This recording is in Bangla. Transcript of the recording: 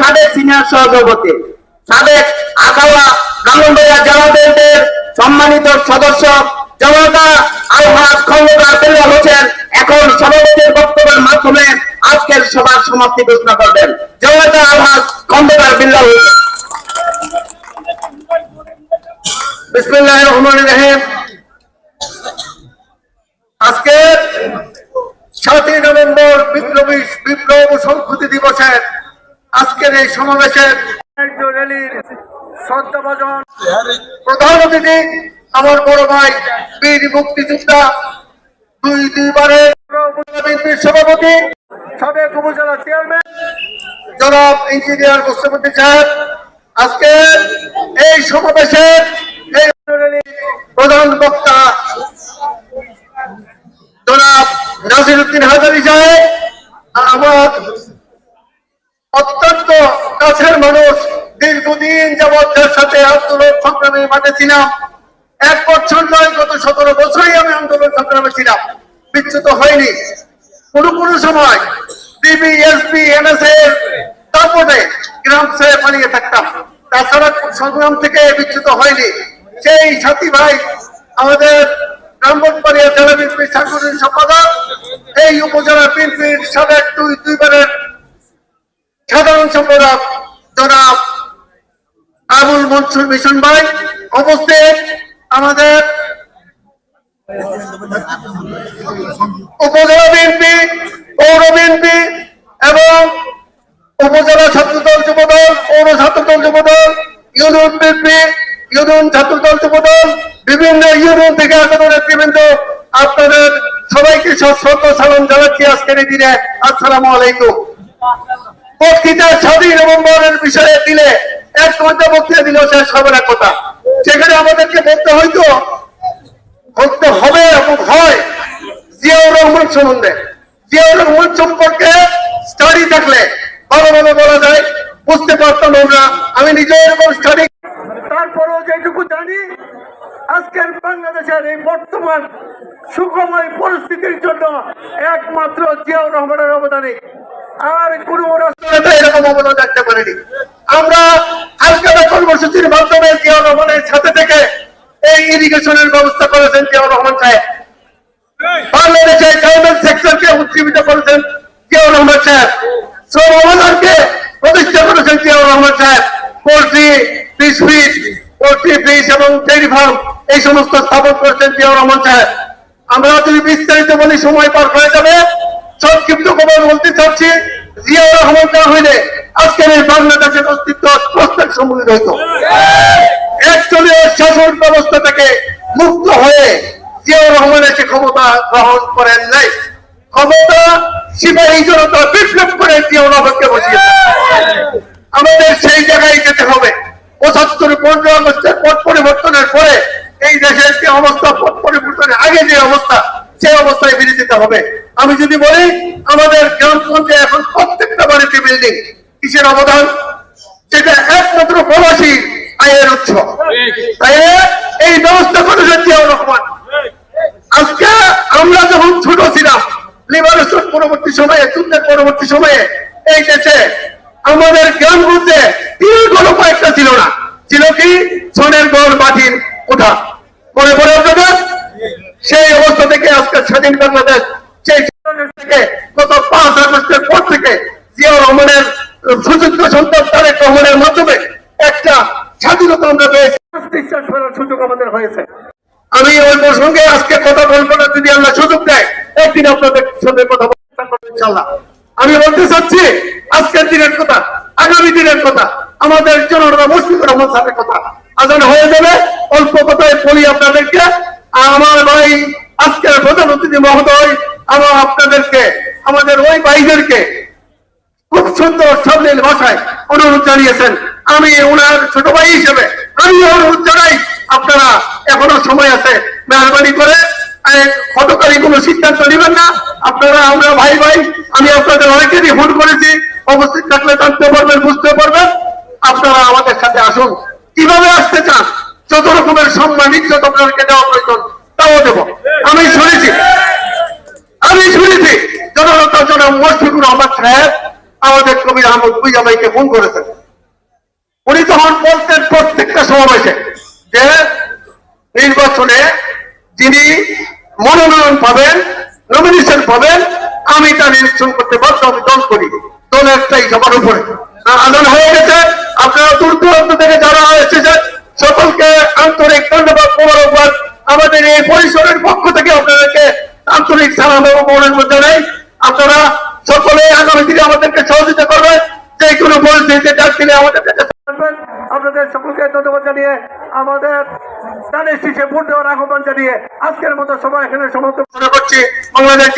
সাবেক সিনিয়র সহসভাপতি, সাবেক আখাউড়া ব্রাহ্মণবাড়িয়া জেলা ব্যাংকের সম্মানিত সদস্য জনতা আলহাজ খন্দকার বিল্লাল হোসেন এখন সভাপতির বক্তব্যের মাধ্যমে আজকের সভার সমাপ্তি ঘোষণা করবেন। জনতা আলহাজ খন্দকার বিল্লাল হোসেন। বিসমিল্লাহ রহমান রহিম আজকে সাতই নভেম্বর বিপ্লবী বিপ্লব ও সংহতি দিবসের আজকের এই সমাবেশের প্রধান অতিথি, আমার বড় ভাই বীর মুক্তিযোদ্ধা, দুই সভাপতি, সাবেক উপজেলা চেয়ারম্যান, জনাব ইঞ্জিনিয়ার মুস্তফুদ্দিন সাহেব। আজকে এই সমাবেশের প্রধান বক্তা, জনাব নাসির উদ্দিন হাজারি সাহেব আমার অত্যন্ত কাছের মানুষ দীর্ঘদিন যাবৎ সাথে আন্দোলন সংগ্রামে মাঠে ছিলাম। এক বছর নয়, গত সতেরো বছরই আমি আন্দোলন সংগ্রামে ছিলাম। বিচ্যুত হয়নি। কোন কোন সময় ডিবি এসপি তারপরে গ্রাম পালিয়ে থাকতাম। তাছাড়া সংগ্রাম থেকে বিচ্যুত হয়নি। সেই সাথী ভাই, আমাদের জেলা বিএনপির সাংগঠনিক সম্পাদক, এই উপজেলা বিএনপির সাবেক দুই দুইবারের সাধারণ সম্পাদক জনাব আবুল মনসুর মিশন ভাই উপস্থিত আমাদের উপজেলা বিএনপি, পৌর বিএনপি এবং উপজেলা ছাত্রদল, যুবদল, পৌর Chhatradal, Jubodal, union BNP, union Chhatradal, Jubodal, বিভিন্ন ইউনিয়ন থেকে আগত নেতৃবৃন্দ, আপনাদের সবাইকে সশ্রদ্ধ সালাম জানাচ্ছি আজকের এই দিনে। আসসালামু আলাইকুম। বক্তৃতা স্বাধীন নভেম্বরের বিষয়ে দিলে এক ঘণ্টা বক্তৃতা দিলেও শেষ হবে না কথা। সেখানে আমাদেরকে বলতে হয়তো বলতে হবে এবং হয়। জিয়াউর রহমান সম্বন্ধে। জিয়াউর রহমান সম্পর্কে স্টাডি থাকলে বলা যায়। বুঝতে পারতাম আমরা। আমি নিজেও এরকম স্টাডি তারপরেও যেটুকু জানি, আজকের বাংলাদেশের এই বর্তমান সুখময় পরিস্থিতির জন্য একমাত্র জিয়াউর রহমানের অবদানে। আর কোন রাষ্ট্রনেতা এরকম অবদান রাখতে পারেনি। আমরা আজকাল কর্মসূচির মাধ্যমে জিয়াউর রহমানের সাথে থেকে এই ইরিগেশনের ব্যবস্থা করেছেন জিয়াউর রহমান সাহেব। বাংলাদেশে গার্মেন্ট সেক্টরকে উজ্জীবিত করেছেন জিয়াউর রহমান সাহেব। শ্রম অবদানকে প্রতিষ্ঠা করেছেন জিয়াউর রহমান সাহেব। Poultry fish feed poultry fish এবং ডেয়ারি ফার্ম এই সমস্ত স্থাপন করেছেন জিয়াউর রহমান সাহেব। আমরা যদি বিস্তারিত বলি সময় পার হয়ে যাবে। সংক্ষিপ্ত খবর বলতে চাচ্ছি জিয়াউর রহমান না হইলে আজকের এই বাংলাদেশের অস্তিত্ব প্রস্তাব সম্মুখীন হইত। একচল্লিশ শাসন ব্যবস্থা থেকে মুক্ত হয়ে জিয়াউর রহমান এসে ক্ষমতা গ্রহণ করেন নাই। ক্ষমতা সিপাহী জনতা বিপ্লব করে জিয়াউর রহমানকে বসিয়েছে আমাদের সেই জায়গায় যেতে হবে। পঁচাত্তর পনেরো আগস্টের পট পরিবর্তনের পরে এই দেশের যে অবস্থা পট পরিবর্তনের আগে যে অবস্থা সেই অবস্থায় ফিরে যেতে হবে। আমি যদি বলি, আমাদের গ্রামগঞ্জে এখন প্রত্যেকটা বাড়িতে বিল্ডিং কিসের অবদান? সেটা একমাত্র প্রবাসী আয়ের উৎস। তাই এই ব্যবস্থা করে জিয়াউর রহমান। আজকে আমরা যখন ছোট ছিলাম লিবারেশন পরবর্তী সময়ে, যুদ্ধের পরবর্তী সময়ে এই দেশে আমাদের গ্রামগঞ্জে তিল গড় কয়েকটা ছিল না ছিল কি সোনের গড় মাটির কোঠা মনে পড়ে আপনাদের সেই অবস্থা থেকে আজকে স্বাধীন বাংলাদেশ সেই বাংলাদেশ থেকে গত পাঁচ আগস্টের পর থেকে জিয়াউর রহমানের সুযোগ্য সন্তান তারেক রহমানের মাধ্যমে একটা স্বাধীনতা আমরা পেয়েছি বিশ্বাস করার সুযোগ আমাদের হয়েছে আমি ওই প্রসঙ্গে আজকে কথা বলব না যদি আল্লাহ সুযোগ দেয়, একদিন আপনাদের সঙ্গে কথা ইনশাল্লাহ আমি বলতে চাচ্ছি, আজকের দিনের কথা, আগামী দিনের কথা, আমাদের জনতা মুশফিকুর রহমান সাহেবের কথা। আজান হয়ে যাবে, অল্প কথায় বলি আপনাদেরকে। আমার ভাই, আজকের প্রধান অতিথি মহোদয়, আমার আপনাদেরকে, আমাদের ওই ভাইদেরকে খুব সুন্দর সবলীল ভাষায় অনুরোধ জানিয়েছেন। আমি ওনার ছোট ভাই হিসেবে আমি অনুরোধ জানাই, আপনারা এখনও সময় আছে। মেহরবানি করে ফটোকারি কোনো সিদ্ধান্ত নেবেন না? আপনারা, আমরা ভাই ভাই, আমি আপনাদের অনেকেরই ফোন করেছি অবস্থিত থাকলে জানতে পারবেন, বুঝতে পারবেন। আপনারা আমাদের সাথে আসুন। কীভাবে আসতে চান? যত রকমের সম্মান ইজ্জত আপনাদেরকে দেওয়া প্রয়োজন, তাও দেব। আমি শুনেছি আমি শুনেছি জনতা জনাব মুশফিকুর রহমান সাহেব আমাদের কবির আহমদ ভুইয়া ভাইকে ফোন করেছেন। উনি তখন বলতেন প্রত্যেকটা সমাবেশে নির্বাচনে যিনি মনোনয়ন পাবেন নমিনেশন পাবেন, আমি তা নিরীক্ষণ করতে বাধ্য আমি দল করি। দল একটাই সবার উপরে। আদান হয়ে গেছে। আপনারা দূর দূরান্ত থেকে যারা এসেছেন, সকলকে আন্তরিক ধন্যবাদ, মোবারকবাদ। আমাদের এই পরিসরের পক্ষ থেকে আপনাদেরকে আন্তরিক সালাম এবং মোবারকবাদ জানাই আপনারা সকলে আগামী দিনে আমাদেরকে সহযোগিতা করবেন যে কোনো পরিস্থিতিতে ডাক দিলে আমাদের কাছে আসবেন। আপনাদের সকলকে ধন্যবাদ জানিয়ে আমাদের তাদের শীষে ভোট দেওয়ার আহ্বান জানিয়ে আজকের মতো সবাই এখানে সমাপ্ত করছি। বাংলাদেশ